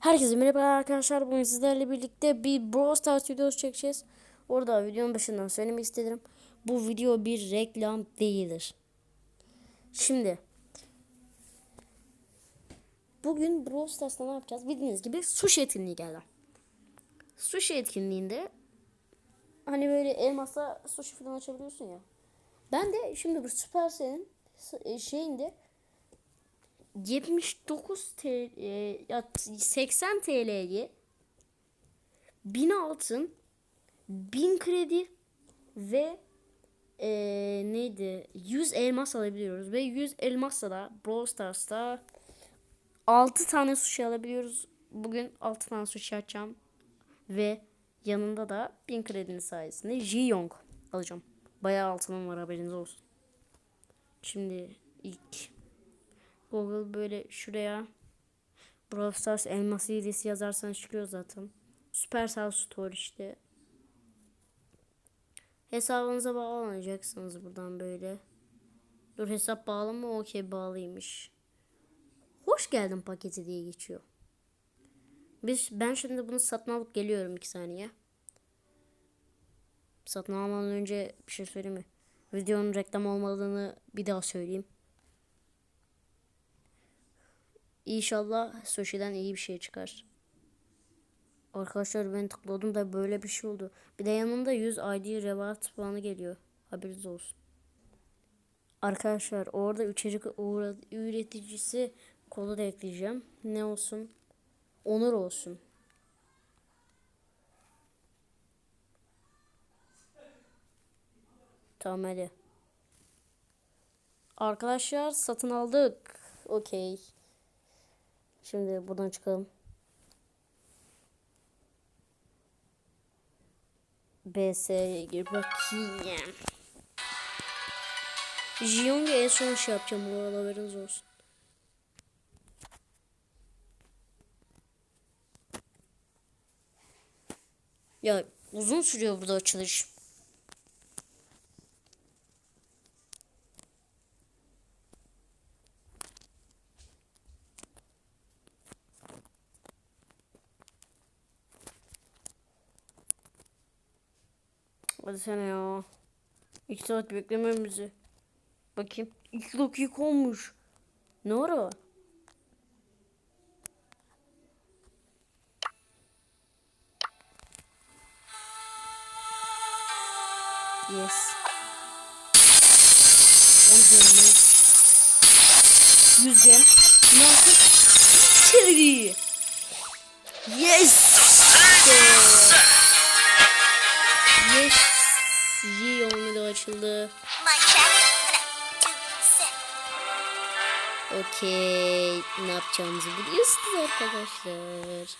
Herkese merhaba arkadaşlar. Bugün sizlerle birlikte bir Brawl Stars videosu çekeceğiz. Orada videonun başından söylemek istedim. Bu video bir reklam değildir. Şimdi bugün Brawl Stars'ta ne yapacağız? Bildiğiniz gibi sushi etkinliği geldi. Sushi etkinliğinde hani böyle elmasla sushi falan açabiliyorsun ya. Ben de şimdi bu Supercell'in e, şeyinde 79 TL e, ya 80 TL'ye 1000 altın 1000 kredi ve e, neydi 100 elmas alabiliyoruz ve 100 elmasla da Brawl Stars'ta 6 tane sushi alabiliyoruz. Bugün 6 tane sushi açacağım ve yanında da 1000 kredinin sayesinde Jiyong alacağım. Bayağı altınım var haberiniz olsun. Şimdi ilk Google böyle şuraya Brawl Stars elmas hilesi yazarsan çıkıyor zaten. Supercell Store işte. Hesabınıza bağlanacaksınız buradan böyle. Dur hesap bağlı mı? Okey bağlıymış. Hoş geldin paketi diye geçiyor. Biz, ben şimdi bunu satın alıp geliyorum iki saniye. Satın almadan önce bir şey söyleyeyim mi? Videonun reklam olmadığını bir daha söyleyeyim. İnşallah Sushi'den iyi bir şey çıkar. Arkadaşlar ben tıkladım da böyle bir şey oldu. Bir de yanında 100 ID reward puanı geliyor. Haberiniz olsun. Arkadaşlar orada içerik üreticisi kodu da ekleyeceğim. Ne olsun? Onur olsun. Tamam hadi. Arkadaşlar satın aldık. Okey. Şimdi buradan çıkalım. BS'ye gir bakayım. Jiyong'a en son şey yapacağım. Bu arada haberiniz olsun. Ya uzun sürüyor burada açılış. Hadi ya. İki saat beklememizi. Bakayım. İki dakika olmuş. Ne ara? Yes. 10 gem mi? 100 gem. Ne yaptık? Çeviri. Yes. Yes. Da açıldı. Okey. Ne yapacağımızı biliyorsunuz arkadaşlar.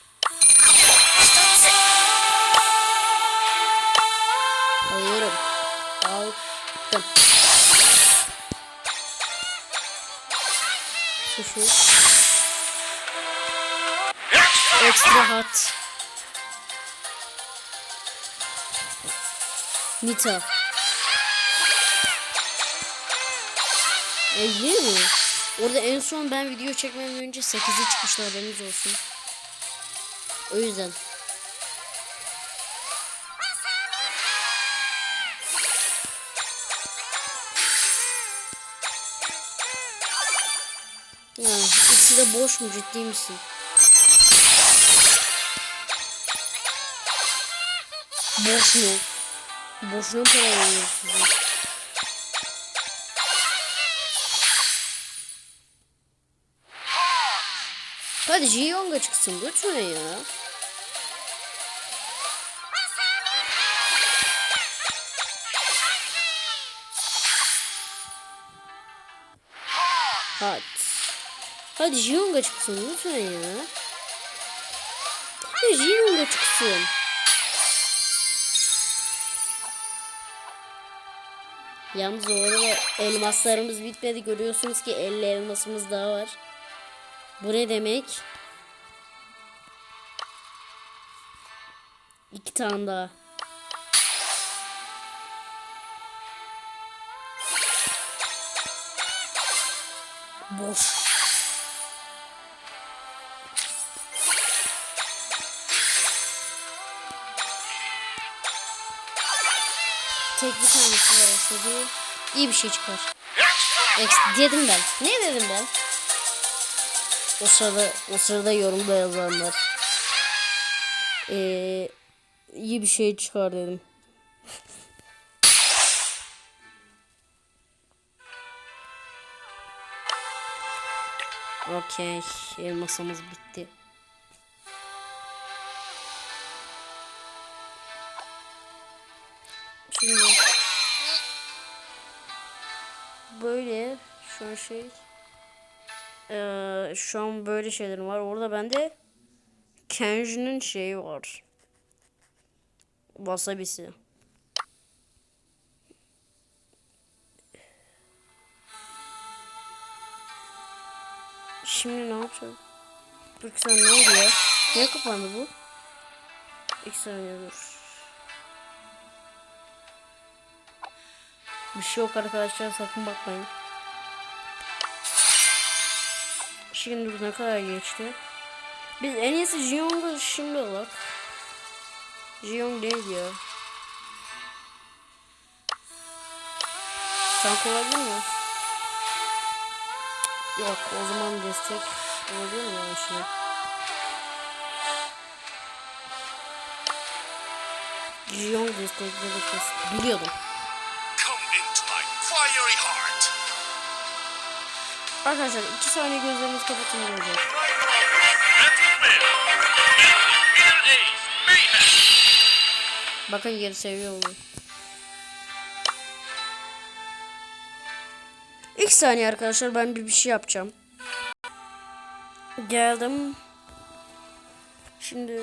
Alıyorum. Aldım. Sushi. Extra hot. Nita. E iyi mi? Orada en son ben video çekmeden önce 8'e çıkmıştı haberiniz olsun. O yüzden. Ya ikisi de boş mu ciddi misin? Boş mu? Boşuna para veriyoruz Hadi Jiyong'a çıksın lütfen ya. Hadi. Hadi Jiyong'a çıksın lütfen ya. Hadi Jiyong'a çıksın. Yalnız o arada elmaslarımız bitmedi. Görüyorsunuz ki 50 elmasımız daha var. Bu ne demek? İki tane daha. Boş. Tek bir tanesi var İyi bir şey çıkar. Ex dedim ben. Ne dedim ben? O sırada, o sırada yorumda yazanlar. Ee, iyi bir şey çıkar dedim. Okey. Elmasımız bitti. Şimdi böyle şu şey eee, şu an böyle şeylerim var. Orada bende Kenji'nin şeyi var. Wasabisi. Şimdi ne yapacağım? Dur sen ne oldu ya? Niye kapandı bu? İki saniye dur. Bir şey yok arkadaşlar sakın bakmayın. Şimdi ne kadar geçti? Biz en iyisi Jiyong'u şimdi alak. Jiyong değil ya. Tank olabilir mi? Yok o zaman destek olabilir mi yani şimdi? Jiyong destekleri kes. Biliyordum. Arkadaşlar iki saniye gözlerinizi kapatın olacak. Bakın geri seviyor oldu. İlk saniye arkadaşlar ben bir bir şey yapacağım. Geldim. Şimdi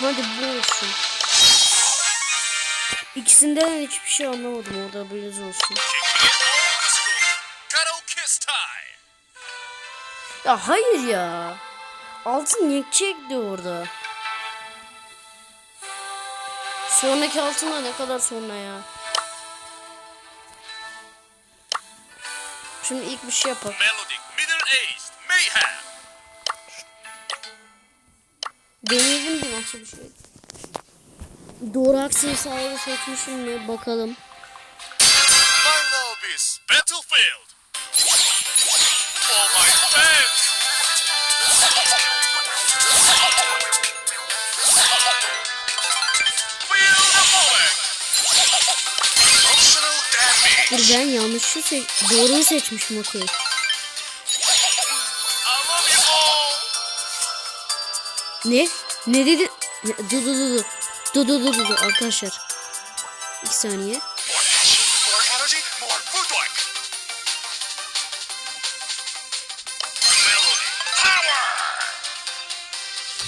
Hadi bu olsun. İkisinden hiçbir şey anlamadım orada biraz olsun. Ya hayır ya. Altın niye çekti orada? Sonraki altına ne kadar sonra ya? Şimdi ilk bir şey yapalım. Melodic. Middle Ace. Mayhem. Deneyelim bir nasıl bir şey. Doğru aksesuarı seçmişim mi bakalım. My love is Battlefield. For my fans. Feel the moment. Emotional damage. Dur ben yanlışı seç doğruyu seçmişim okey. Ne? Ne dedi? Ne? Dur dur dur dur. Dur dur dur dur arkadaşlar. İki saniye.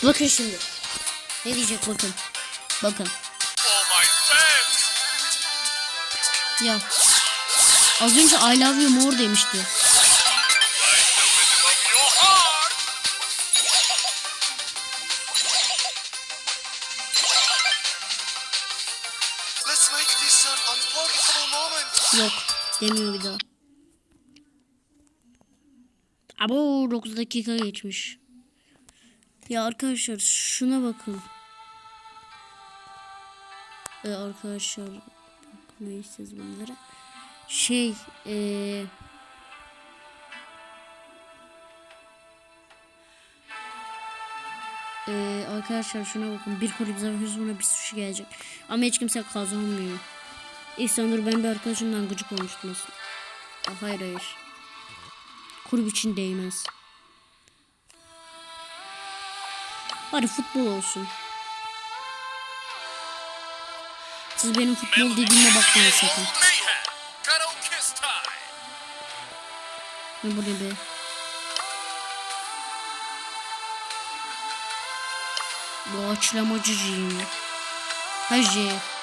Bakın şimdi. Ne diyecek bakın. Bakın. Ya. Az önce I love you more demişti. Yok. Demiyor bir daha. Abo 9 dakika geçmiş. Ya arkadaşlar şuna bakın. Ee, arkadaşlar bakmayız siz bunlara. Şey ee, ee, arkadaşlar şuna bakın. Bir kulüp zafer sonra bir sushi gelecek. Ama hiç kimse kazanmıyor. İlk sanırım ben bir arkadaşımdan gıcık olmuştum aslında. Hayır hayır. Kulüp için değmez. Hadi futbol olsun. Siz benim futbol dediğime bakmayın sakın. Ne bu ne be? Doğaçlamacıcıyım. Hacı. Doğaçlamacıcı. The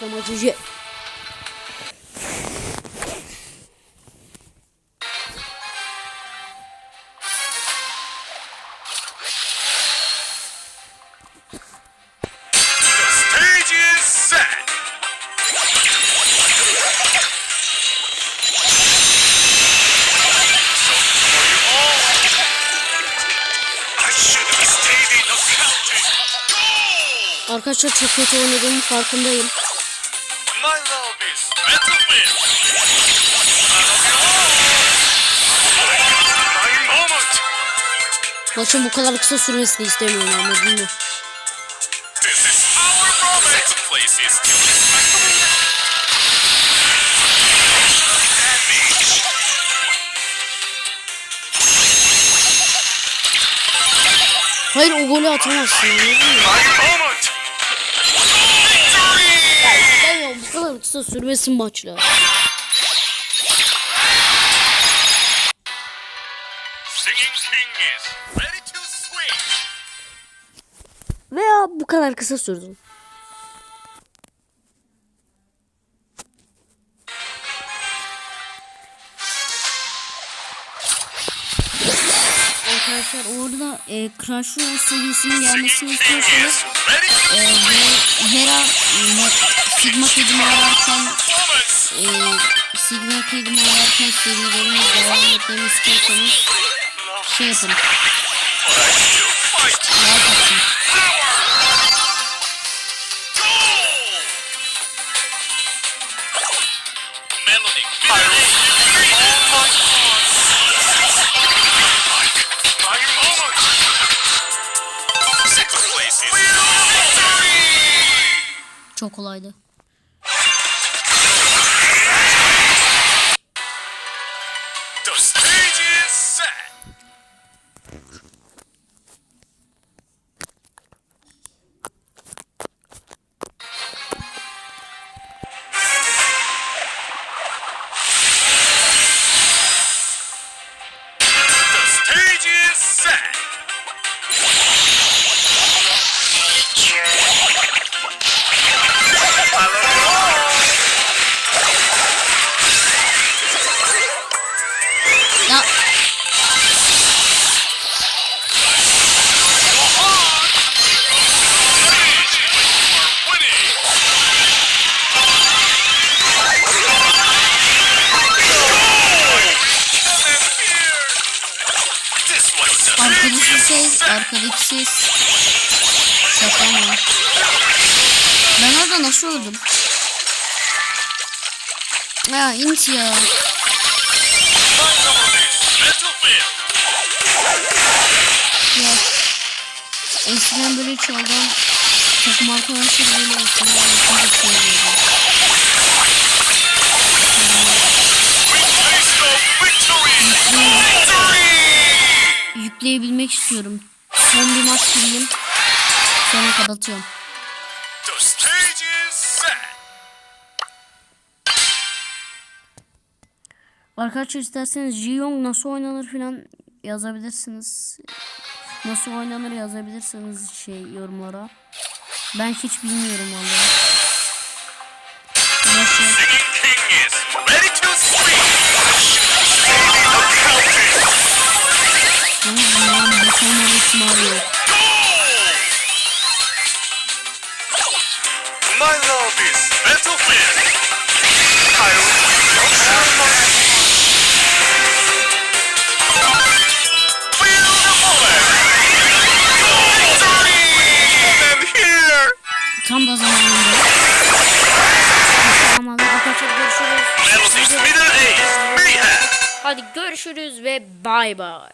Goal! Arkadaşlar çok kötü oynadığımın farkındayım. Maçın bu kadar kısa sürmesini istemiyorum respectable. Damage. Hayır o golü atamazsın? My moment. Victory! İstemiyorum bu kadar kısa sürmesin maçlar. Veya bu kadar kısa sürdüm. Arkadaşlar orada e, Crash Royale seviyesinin gelmesini istiyorsanız e, ve Hera e, Sigma kedimi ararken e, Sigma kedimi ararken serilerine devam etmemi istiyorsanız şey yapın. Like Çok kolaydı. The stage is set. Ya int ya. Ya. Eskiden böyle çaldan takım arkadaşları böyle. Victory. Yükleyebilmek istiyorum. Son bir maç gireyim. Sonra kapatıyorum. The stage is set. Arkadaşlar isterseniz Jiyong nasıl oynanır filan yazabilirsiniz. Nasıl oynanır yazabilirsiniz şey yorumlara. Ben hiç bilmiyorum vallahi. My love is battlefield. I will Tam da zamanında. Tamam arkadaşlar görüşürüz. Hadi görüşürüz ve bay bay.